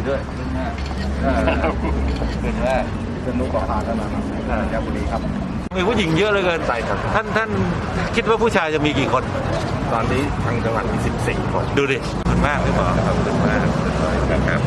ดีด้วยขึ้นหน้าเออเป็นแรกเป็นลูกประพาสนาครับราชบุรีครับ มีผู้หญิงเยอะเหลือเกินใช่ครับ ท่านท่านคิดว่าผู้ชายจะมีกี่คน ตอนนี้ทางจังหวัดมี 14 คน ดูดิมันมากหรือเปล่าขอบคุณมากนะครับ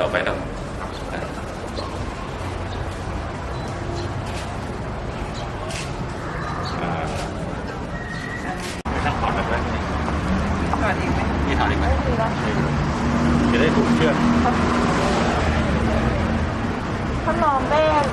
ต่อไปครับต้องถอดแบบนี้ถอดอีกไหมมีถอดอีกไหมจะได้ถูกเชือกท่านรองแม่ง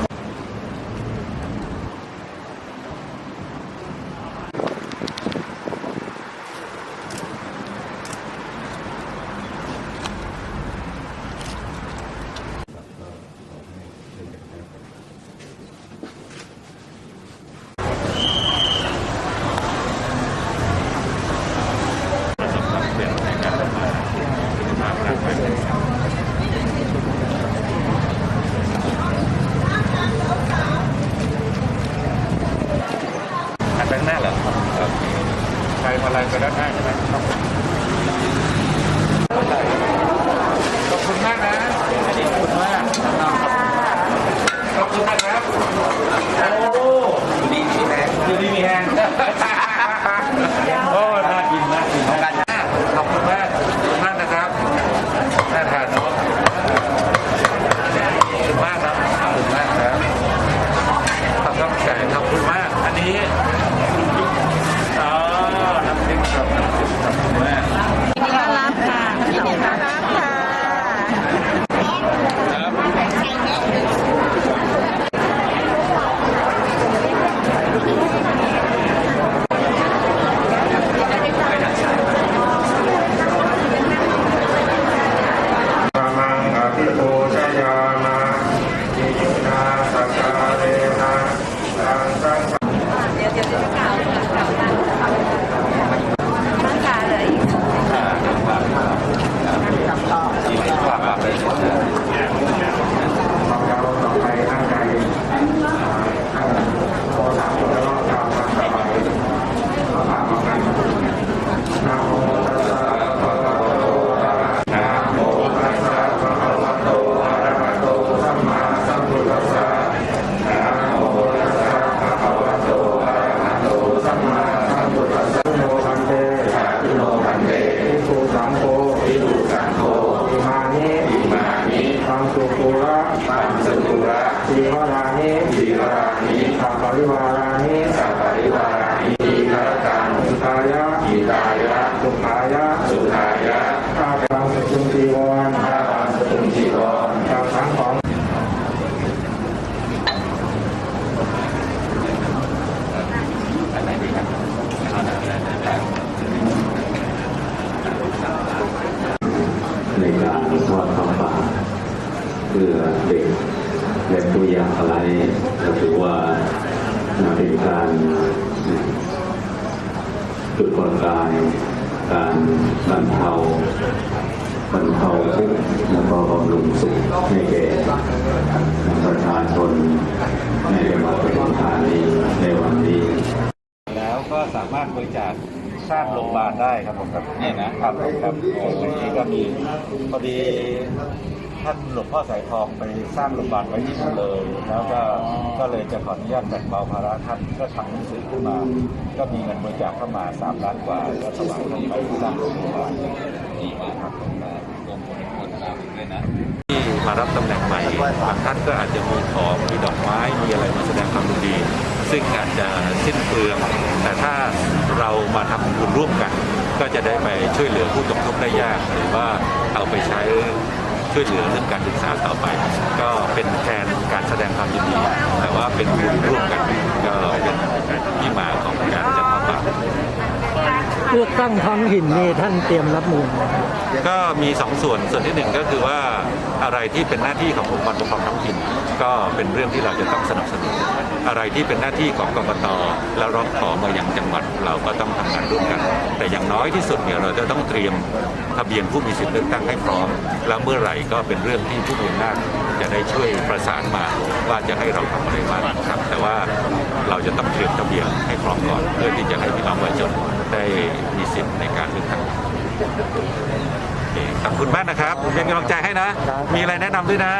ประสบความสำเร็จในการทำงานสุขภาพร่างกายหันไปข้างหน้าเหรอโอเคใครมาอะไรไปด้านหน้า ใช่ไหมครับ ขอบคุณมากนะขอบคุณมากขอบคุณนะครับโอ้ดีมีแฮงดีมีแฮงโอ้น่ากินน่ากินนะขอบคุณมากขอบคุณมากนะครับน่าทานเนาะขอบคุณมากครับขอบคุณมากครับขอบคุณใจขอบคุณมาก อันนี้อ๋อน้ำพริกครับน้ำพริกขอบคุณมาก ยินดีต้อนรับค่ะยินดีต้อนรับค่ะ ครับ ธรรมังอภิปูชยามาอิยุนาสักการเรนะตังสัง เดี๋ยวเดี๋ยวจะกล่าวกล่าวกันร่างกายเลย ของเราต่อไปร่างกายท่านโคสามแล้วก็กล่าวคำสบายขอฝากของกันนะโมตัสสะภะคะวะโตอะระหะนะโมตัสสะภะคะวะโตอะระหะโตสัมมาสัมพุทธัสสะนะโมตัสสะภะคะวะโตอะระหะโตสัมมาสัมพุทธัสสะโนพันเตสาธุโนพันเตภิกขุสังโฆภิกขุสังโฆอิมานิอิมานิตังสุภูระตังสุภูระสีวรานิสีวรา นิสัพปริวารานิสัพปริวารานิอิกรตังสุขายะอิตายะสุขายะสุขายะข้าพเจ้าสุจุงจีวรข้าพเจ้าสุจุงจีวรข้าทั้งของในการทอดผ้าป่าเพื่อเด็ก และผู้ยากไรก็ถือว่าเป็นการฝึกร่างกาย การบรรเทาบรรเทาทุกข์แล้วก็บำรุงสุขให้แก่ประชาชนในจังหวัดปทุมธานีในวันนี้ แล้วก็สามารถบริจาคสร้างโรงพยาบาลได้ครับผมครับนี่นะครับครับวันนี้ก็มีพอดี ท่านหลวงพ่อสายทองไปสร้างโรงพยาบาลไว้ที่นั่นเลย แล้วก็ก็เลยจะขออนุญาตแบ่งเบาภาระท่านก็ทำหนังสือขึ้นมา ก็มีเงินบริจาคเข้ามา3ล้านกว่าก็ถวายท่านไปสร้างโรงพยาบาลดีมากครับผมรวมคนคนตามด้วยนะที่มารับตำแหน่งใหม่บางท่านก็อาจจะมีของมีดอกไม้มีอะไรมาแสดงความดี ซึ่งอาจจะสิ้นเปลือง แต่ถ้าเรามาทำบุญร่วมกัน ก็จะได้ไปช่วยเหลือผู้ตกทุกข์ได้ยากหรือว่าเอาไปใช้ ช่วยเหลือเรื่องการศึกษาต่อไป ก็เป็นแทนการแสดงความยินดีแต่ว่าเป็นบุญร่วมกันก็เป็นที่มาของการจัดทำบาตรเลือกตั้งท้องถิ่นนี่ท่านเตรียมรับมือ ก็มีสองส่วนส่วนที่หนึ่งก็คือว่าอะไรที่เป็นหน้าที่ขององค์กรปกครองท้องถิ่นก็เป็นเรื่องที่เราจะต้องสนับสนุน อะไรที่เป็นหน้าที่ของกรกตแล้วร้องขอมาอยังจังหวัดเราก็ต้องทำงานร่วมกัน แต่อย่างน้อยที่สุดเนี่ยเราจะต้องเตรียมทะเบียนผู้มีสิทธิเลือกตั้งให้พร้อม แล้วเมื่อไหร่ก็เป็นเรื่องที่ผู้มีอำนาจจะได้ช่วยประสานมาว่าจะให้เราทำอะไรบ้างครับ แต่ว่าเราจะต้องเตรียมทะเบียนให้พร้อมก่อน เพื่อที่จะให้พี่น้องประชาชนได้มีสิทธิ์ในการเลือกตั้ง ขอบคุณมากนะครับ เป็นกำลังใจให้นะ มีอะไรแนะนำด้วยนะ